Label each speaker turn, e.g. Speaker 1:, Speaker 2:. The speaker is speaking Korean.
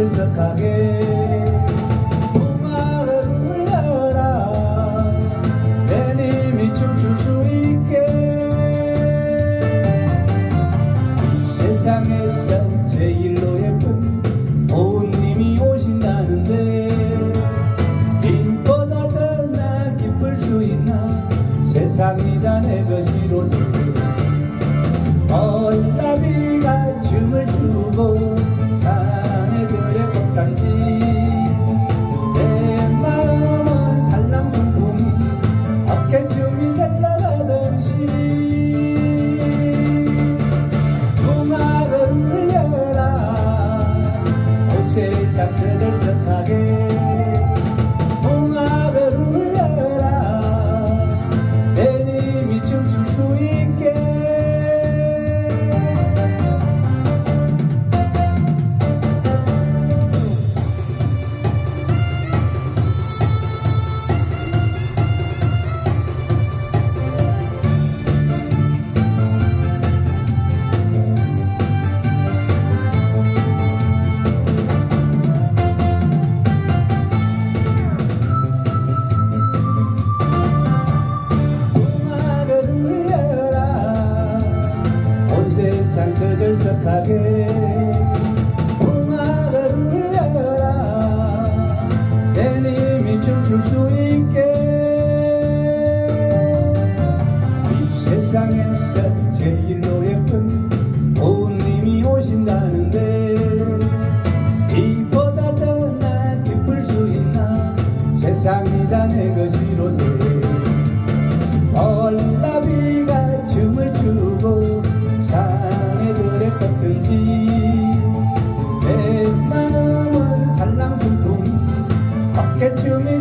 Speaker 1: 끈적하게. 말을 울려라. 내 님이 춤출 수 있게. 세상에서 제일로 예쁜 도운님이 오신다는데 님보다 더나 기쁠 수 있나? 세상이 다 내 것이로서. days after this 착하게. 엄마를 흘려라. 내님이 춤출 수 있게. 이 세상에서 제일로 예쁜